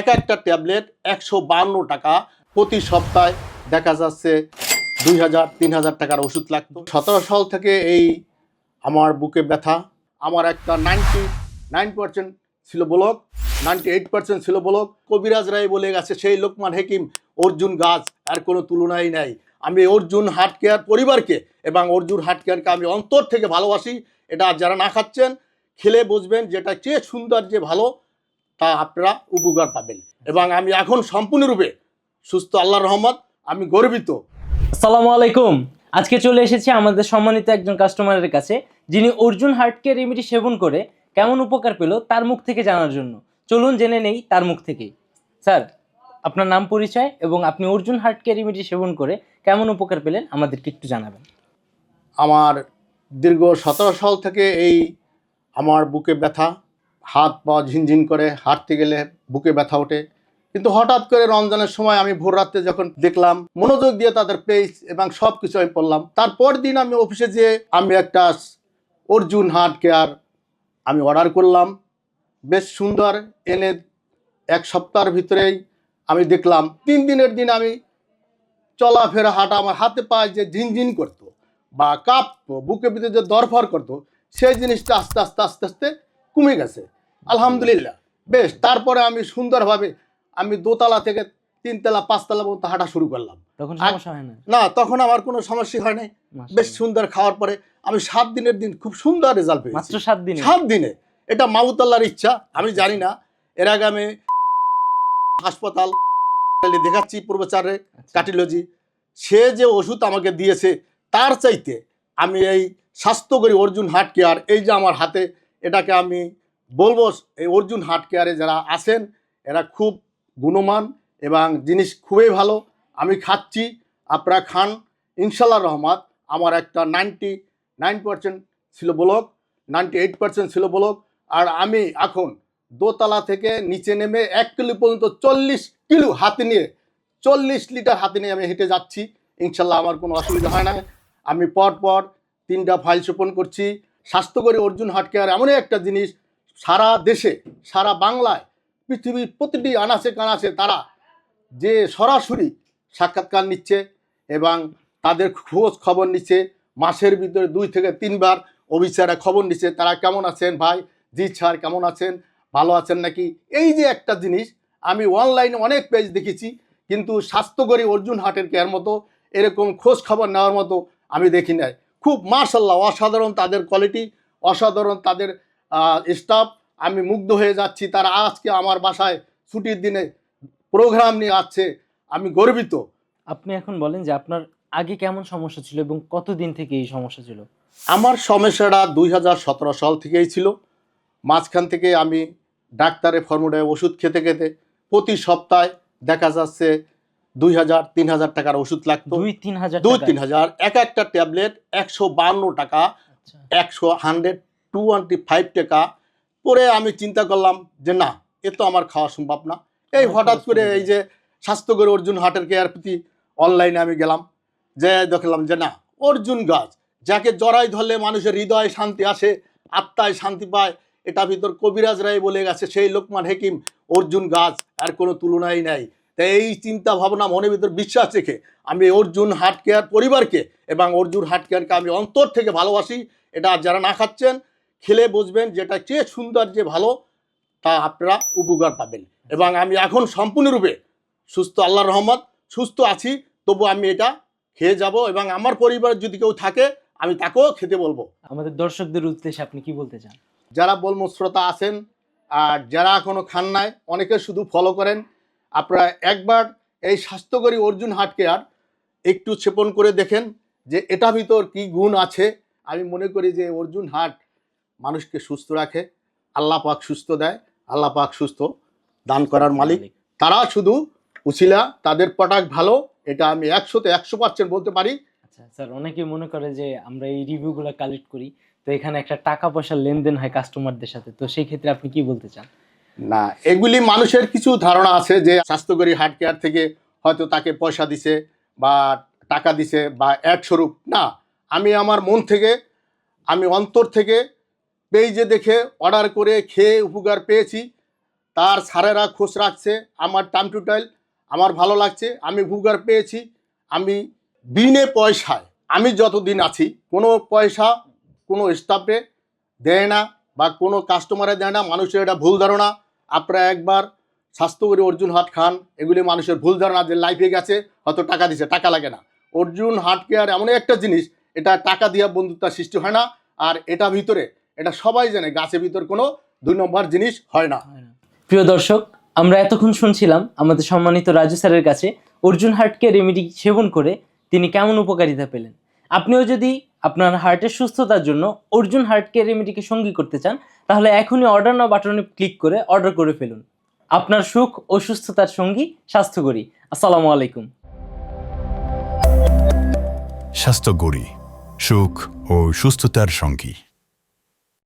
এক একটা ট্যাবলেট একশো বান্ন টাকা প্রতি সপ্তাহে দেখা যাচ্ছে দুই হাজার, তিন হাজার টাকার ওষুধ লাগতো। সতেরো সাল থেকে এই আমার বুকে ব্যথা। আমার একটা নাইনটি নাইন পার্সেন্ট ছিল ব্লক, নাইনটি এইট পার্সেন্ট ছিল ব্লক। কবিরাজ রায় বলে গেছে, সেই লোকমান হেকিম, অর্জুন গাছ, আর কোনো তুলনাই নাই। আমি অর্জুন হার্ট কেয়ার পরিবারকে এবং অর্জুন হার্ট কেয়ারকে আমি অন্তর থেকে ভালোবাসি। এটা যারা না খাচ্ছেন, খেলে বুঝবেন যেটা চেয়ে সুন্দর যে ভালো। তা আপনারা উপকার পাবেন। এবং আমি এখন সম্পূর্ণরূপে সুস্থ আল্লাহ রহমত আমি গর্বিত। আসসালামু আলাইকুম। আজকে চলে এসেছি আমাদের সম্মানিত একজন কাস্টমারের কাছে যিনি অর্জুন হার্ট কেয়ার রেমেডি সেবন করে কেমন উপকার পেল তার মুখ থেকে জানার জন্য। চলুন জেনে নেই তার মুখ থেকেই স্যার আপনার নাম পরিচয় এবং আপনি অর্জুন হার্ট কেয়ার রেমেডি সেবন করে কেমন উপকার পেলেন আমাদেরকে একটু জানাবেন। আমার দীর্ঘ সতেরো সাল থেকে এই আমার বুকে ব্যথা হাত পা ঝিনঝিন করে হাঁটতে গেলে বুকে ব্যথা ওঠে। কিন্তু হঠাৎ করে রমজানের সময় আমি ভোর রাত্রে যখন দেখলাম, মনোযোগ দিয়ে তাদের পেজ এবং সব কিছু আমি পড়লাম। তারপর দিন আমি অফিসে যেয়ে আমি একটা অর্জুন হার্ট কেয়ার আমি অর্ডার করলাম। বেশ সুন্দর, এনে এক সপ্তাহের ভিতরেই আমি দেখলাম, তিন দিনের দিন আমি চলাফেরা হাঁটা আমার হাতে পায়ে যে ঝিনঝিন করতো বা কাঁপতো, বুকে ভিতরে যে দরফর করতো, সেই জিনিসটা আস্তে আস্তে আস্তে আস্তে কমে গেছে। আলহামদুলিল্লাহ। বেশ তারপরে আমি সুন্দরভাবে আমি দোতলা থেকে তিনতলা পাঁচতলা পর্যন্ত হাঁটা শুরু করলাম। তখন সমস্যা হয় না? না তখন আমার কোনো সমস্যা হয় নাই। বেশ সুন্দর খাওয়ার পরে আমি সাত দিনের দিন খুব সুন্দর রেজাল্ট পেয়েছি। মাত্র সাত দিনে? সাত দিনে। এটা মাউতাল্লার ইচ্ছা আমি জানি না। এর আগে আমি হাসপাতাল দেখাচ্ছি পূর্বচারে কাটিলজি সে যে ওষুধ আমাকে দিয়েছে তার চাইতে আমি এই স্বাস্থ্যকরী অর্জুন হার্ট কেয়ার এই যে আমার হাতে এটাকে আমি বলব এই অর্জুন হার্ট কেয়ারে যারা আছেন, এরা খুব গুণমান এবং জিনিস খুবই ভালো। আমি খাচ্ছি, আপনারা খান। ইনশাল্লাহ রহমাত, আমার একটা নাইনটি নাইন পার্সেন্ট ছিল ব্লক, নাইনটি এইট পার্সেন্ট ছিল ব্লক। আর আমি এখন দোতলা থেকে নিচে নেমে এক কিলো পর্যন্ত চল্লিশ কিলো হাতে নিয়ে, চল্লিশ লিটার হাতে নিয়ে আমি হেঁটে যাচ্ছি। ইনশাল্লাহ আমার কোনো অসুবিধা হয় না। আমি পর পর তিনটা ফাইল সোপন করছি। স্বাস্থ্যকরী অর্জুন হার্ট কেয়ার এমনই একটা জিনিস, সারা দেশে, সারা বাংলায়, পৃথিবীর প্রতিটি আনাচে কানাচে তারা যে সরাসরি সাক্ষাৎকার নিচ্ছে এবং তাদের খোঁজ খবর নিচ্ছে, মাসের ভিতরে দুই থেকে তিনবার অফিসাররা খবর নিচ্ছে, তারা কেমন আছেন ভাই? জি স্যার, কেমন আছেন? ভালো আছেন নাকি? এই যে একটা জিনিস, আমি অনলাইনে অনেক পেজ দেখেছি, কিন্তু স্বাস্থ্যকরী অর্জুন হাটের কেয়ার মতো এরকম খোঁজ খবর নেওয়ার মতো আমি দেখি নাই। খুব মার্শাল্লাহ অসাধারণ তাদের কোয়ালিটি অসাধারণ তাদের স্টাফ আমি মুগ্ধ হয়ে যাচ্ছি তারা আজকে আমার বাসায় ছুটির দিনে প্রোগ্রাম নিয়ে আসছে। আমি গর্বিত। আপনি এখন বলেন যে আপনার আগে কেমন সমস্যা ছিল এবং কতদিন থেকে এই সমস্যা ছিল? আমার সমস্যাটা দুই হাজার সতেরো সাল থেকেই ছিল। মাঝখান থেকে আমি ডাক্তারের ফর্মুলায় ওষুধ খেতে খেতে প্রতি সপ্তাহে দেখা যাচ্ছে দুই হাজার তিন হাজার টাকার ওষুধ লাগতো। দুই তিন হাজার দুই তিন হাজার এক একটা ট্যাবলেট একশো বান্ন টাকা আচ্ছা। একশো হান্ড্রেড টু টোয়েন্টি ফাইভ টাকা। পরে আমি চিন্তা করলাম যে না এ তো আমার খাওয়া সম্ভব না। এই হঠাৎ করে এই যে স্বাস্থ্যকর অর্জুন হাটের কেয়ার প্রতি অনলাইনে আমি গেলাম। যে দেখলাম যে না অর্জুন গাছ যাকে জড়াই ধরলে মানুষের হৃদয়ে শান্তি আসে আত্মায় শান্তি পায় এটা ভিতর কবিরাজ রায় বলে গেছে সেই লোকমান হেকিম অর্জুন গাছ আর কোনো তুলনাই নাই। তাই এই চিন্তা ভাবনা মনের ভিতর বিশ্বাস রেখে আমি অর্জুন হার্ট কেয়ার পরিবারকে এবং অর্জুন হার্ট কেয়ারকে আমি অন্তর থেকে ভালোবাসি। এটা যারা না খাচ্ছেন খেলে বুঝবেন যেটা চেয়ে সুন্দর যে ভালো তা আপনারা উপকার পাবেন। এবং আমি এখন সম্পূর্ণরূপে সুস্থ আল্লাহর রহমত সুস্থ আছি তবু আমি এটা খেয়ে যাব এবং আমার পরিবার যদি কেউ থাকে আমি তাকেও খেতে বলব। আমাদের দর্শকদের উদ্দেশ্যে আপনি কি বলতে চান? যারা বলমো শ্রোতা আছেন আর যারা এখনও খান নাই অনেকে শুধু ফলো করেন। আপনারা একবার এই স্বাস্থ্যকরী অর্জুন হার্ট কেয়ার একটু সেপন করে দেখেন যে এটা ভিতর কি গুণ আছে। আমি মনে করি যে অর্জুন হাট মানুষকে সুস্থ রাখে আল্লাহ পাক সুস্থ দেয় আল্লাহ পাক সুস্থ দান করার মালিক। তারা শুধু উছিলা তাদের প্রোডাক্ট ভালো এটা আমি একশোতে একশো পার্সেন্ট বলতে পারি। আচ্ছা স্যার অনেকে মনে করে যে আমরা এই রিভিউগুলো কালেক্ট করি তো এখানে একটা টাকা পয়সার লেনদেন হয় কাস্টমারদের সাথে তো সেই ক্ষেত্রে আপনি কি বলতে চান? না, এগুলি মানুষের কিছু ধারণা আছে যে স্বাস্থ্যকরী হার্ট কেয়ার থেকে হয়তো তাকে পয়সা দিছে বা টাকা দিছে বা অ্যাড স্বরূপ। না, আমি আমার মন থেকে, আমি অন্তর থেকে পেজে দেখে অর্ডার করে খেয়ে উপকার পেয়েছি। তার সারেরা খোঁজ রাখছে, আমার টাইম টু টাইম, আমার ভালো লাগছে, আমি উপকার পেয়েছি, আমি বিনে পয়সায়, আমি যতদিন আছি, কোনো পয়সা, কোনো স্টাফে দেয় না। বা কোনো কাস্টমারে দেয় না, মানুষের এটা ভুল ধারণা। আপনারা একবার স্বাস্থ্যকরী অর্জুন হাট খান, এগুলি মানুষের ভুল ধারণা যে লাইফে গেছে, হয়তো টাকা দিছে, টাকা লাগে না। অর্জুন হাট কেয়ার এমন একটা জিনিস, এটা টাকা দিয়া বন্ধুত্ব সৃষ্টি হয় না, আর এটা ভিতরে, এটা সবাই জানে, গাছের ভিতর কোনো দুই নম্বর জিনিস হয় না। প্রিয় দর্শক, আমরা এতক্ষণ শুনছিলাম আমাদের সম্মানিত রাজু স্যারের কাছে অর্জুন হাটকে রেমেডি সেবন করে তিনি কেমন উপকারিতা পেলেন। আপনিও যদি আপনার হার্টের সুস্থতার জন্য অর্জুন হার্ট কেয়ার রেমেডিকে সঙ্গী করতে চান, তাহলে এখনই অর্ডার নাও বাটনে ক্লিক করে অর্ডার করে ফেলুন। আপনার সুখ ও সুস্থতার সঙ্গী স্বাস্থ্যকরী। আসসালামু আলাইকুম। স্বাস্থ্যগরী সুখ ও সুস্থতার সঙ্গী।